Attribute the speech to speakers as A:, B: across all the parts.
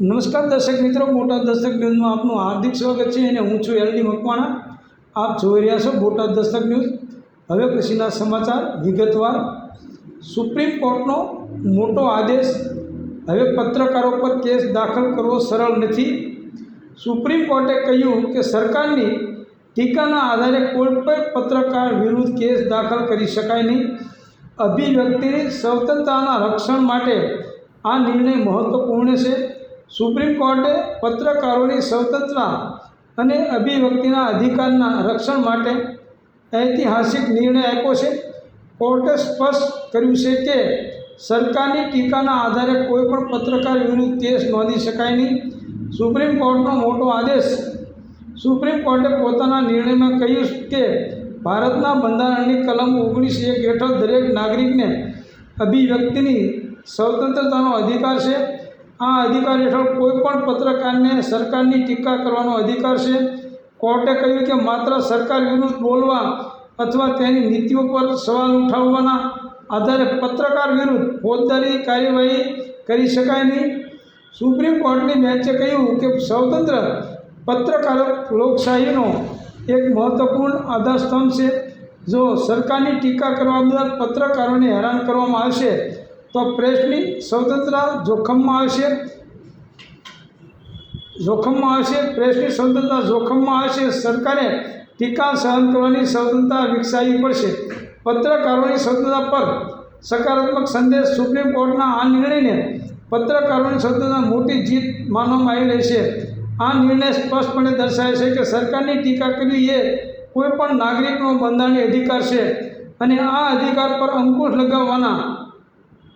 A: નમસ્કાર દર્શક મિત્રો, બોટાદ દસ્તક ન્યૂઝમાં આપનું હાર્દિક સ્વાગત છે અને હું છું એલડી મકવાણા. આપ જોઈ રહ્યા છો બોટાદ દસ્તક ન્યૂઝ. હવે પછીના સમાચાર વિગતવાર. સુપ્રીમ કોર્ટનો મોટો આદેશ. હવે પત્રકારો પર કેસ દાખલ કરવો સરળ નથી. સુપ્રીમ કોર્ટે કહ્યું કે સરકારની ટીકાના આધારે કોઈ પણ પત્રકાર વિરુદ્ધ કેસ દાખલ કરી શકાય નહીં. અભિવ્યક્તિની સ્વતંત્રતાના રક્ષણ માટે આ નિર્ણય મહત્વપૂર્ણ છે. સુપ્રીમ કોર્ટે પત્રકારોની સ્વતંત્રતા અને અભિવ્યક્તિના અધિકારના રક્ષણ માટે ઐતિહાસિક નિર્ણય આપ્યો છે. કોર્ટે સ્પષ્ટ કર્યું છે કે સરકારની ટીકાના આધારે કોઈપણ પત્રકાર વિરુદ્ધ કેસ નોંધી શકાય નહીં. સુપ્રીમ કોર્ટનો મોટો આદેશ સુપ્રીમ કોર્ટે પોતાના નિર્ણયમાં કહ્યું કે ભારતના બંધારણની કલમ ઓગણીસ એક હેઠળ દરેક નાગરિકને અભિવ્યક્તિની સ્વતંત્રતાનો અધિકાર છે. આ અધિકાર હેઠળ કોઈ પણ પત્રકારને સરકારની ટીકા કરવાનો અધિકાર છે? કોર્ટે કહ્યું કે માત્ર સરકાર વિરુદ્ધ બોલવા અથવા તેની નીતિઓ પર સવાલ ઉઠાવવાના આધારે પત્રકાર વિરુદ્ધ ફોજદારી કાર્યવાહી કરી શકાય નહીં. સુપ્રીમ કોર્ટની બેન્ચે કહ્યું કે સ્વતંત્ર પત્રકાર લોકશાહીનો એક મહત્વપૂર્ણ આધારસ્તંભ છે. જો સરકારની ટીકા કરવા બદલ પત્રકારોને હેરાન કરવામાં આવશે તો પ્રેસની સ્વતંત્રતા જોખમમાં આવશે જોખમમાં આવશે પ્રેસની સ્વતંત્રતા જોખમમાં આવશે સરકારે ટીકા સહન કરવાની સ્વતંત્રતા વિકસાવવી પડશે. પત્રકારોની સ્વતંત્રતા પર સકારાત્મક સંદેશ સુપ્રીમ કોર્ટના આ નિર્ણયને પત્રકારોની સ્વતંત્રતા મોટી જીત માનવામાં આવી રહી છે. આ નિર્ણય સ્પષ્ટપણે દર્શાવે છે કે સરકારની ટીકા કરવી એ કોઈપણ નાગરિકનો બંધારણીય અધિકાર છે અને આ અધિકાર પર અંકુશ લગાવવાના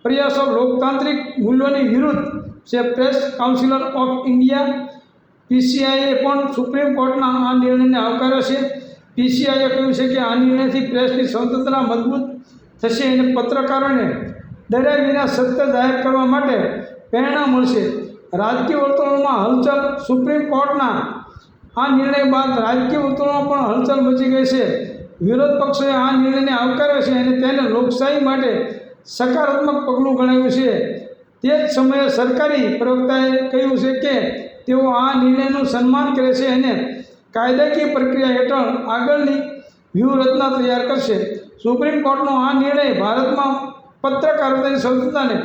A: પ્રયાસો લોકતાંત્રિક મૂલ્યોની વિરુદ્ધ છે પ્રેસ કાઉન્સિલર ઓફ ઇન્ડિયા. પીસીઆઈએ પણ સુપ્રીમ કોર્ટના આ નિર્ણયને આવકાર્યો છે. પીસીઆઈએ કહ્યું છે કે આ નિર્ણયથી પ્રેસની સ્વતંત્રતા મજબૂત થશે અને પત્રકારોને ડર્યા વિના સત્ય જાહેર કરવા માટે પ્રેરણા મળશે. રાજકીય વર્તુળોમાં હલચલ સુપ્રીમ કોર્ટના આ નિર્ણય બાદ રાજકીય વર્તુળોમાં પણ હલચલ મચી ગઈ છે. વિરોધ પક્ષોએ આ નિર્ણયને આવકાર્યો છે અને તેને લોકશાહી માટે સકારાત્મક પગલું ગણાવ્યું છે. તે જ સમયે સરકારી પ્રવક્તાએ કહ્યું છે કે તેઓ આ નિર્ણયનું સન્માન કરે છે અને કાયદાકીય પ્રક્રિયા હેઠળ આગળની વ્યૂહરચના તૈયાર કરશે. સુપ્રીમ કોર્ટનો આ નિર્ણય ભારતમાં પત્રકારતાની સ્વતંત્રતાને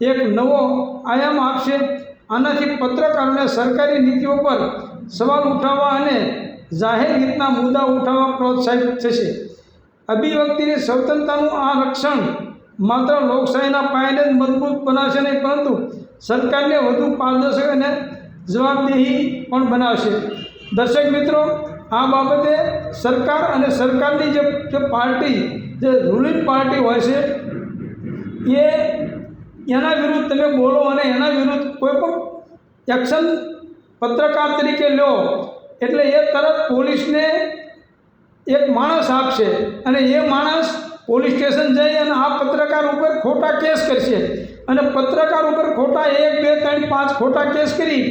A: એક નવો આયામ આપશે. આનાથી પત્રકારોને સરકારી નીતિઓ પર સવાલ ઉઠાવવા અને જાહેર હિતના મુદ્દા ઉઠાવવા પ્રોત્સાહિત થશે. અભિવ્યક્તિની સ્વતંત્રતાનું આ રક્ષણ માત્ર લોકશાહીના પાયાને જ મજબૂત બનાવશે નહીં, પરંતુ સરકારને વધુ પારદર્શક અને જવાબદેહી પણ બનાવશે. દર્શક મિત્રો, આ બાબતે સરકાર અને સરકારની જે જે પાર્ટી, જે રૂલિંગ પાર્ટી હોય છે, એ એના વિરુદ્ધ તમે બોલો અને એના વિરુદ્ધ કોઈ પણ એક્શન પત્રકાર તરીકે લો. એટલે એ તરત પોલીસને એક માણસ આપશે અને એ માણસ પોલીસ સ્ટેશન જઈ અને આ પત્રકાર ઉપર ખોટા કેસ કરશે. અને પત્રકાર ઉપર ખોટા એક, બે, ત્રણ, પાંચ ખોટા કેસ કરી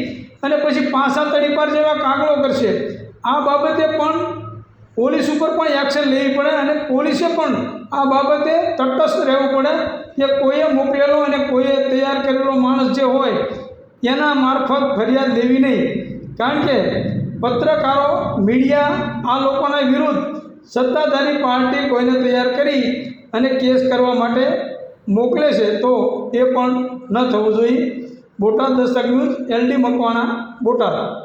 A: અને પછી પાસા તડીપાર જેવા કાગળો કરશે. આ બાબતે પણ પોલીસ ઉપર પણ એક્શન લેવી પડે અને પોલીસે પણ આ બાબતે તટસ્થ રહેવું પડે કે કોઈએ મોકલેલો અને કોઈએ તૈયાર કરેલો માણસ જે હોય એના મારફત ફરિયાદ લેવી નહીં. કારણ કે પત્રકારો, મીડિયા આ લોકોના વિરુદ્ધ સત્તાધારી પાર્ટી કોઈને તૈયાર કરી અને કેસ કરવા માટે મોકલે છે, તો એ પણ ન થવું જોઈએ. Botad Dastak news, LD Makwana, Botad.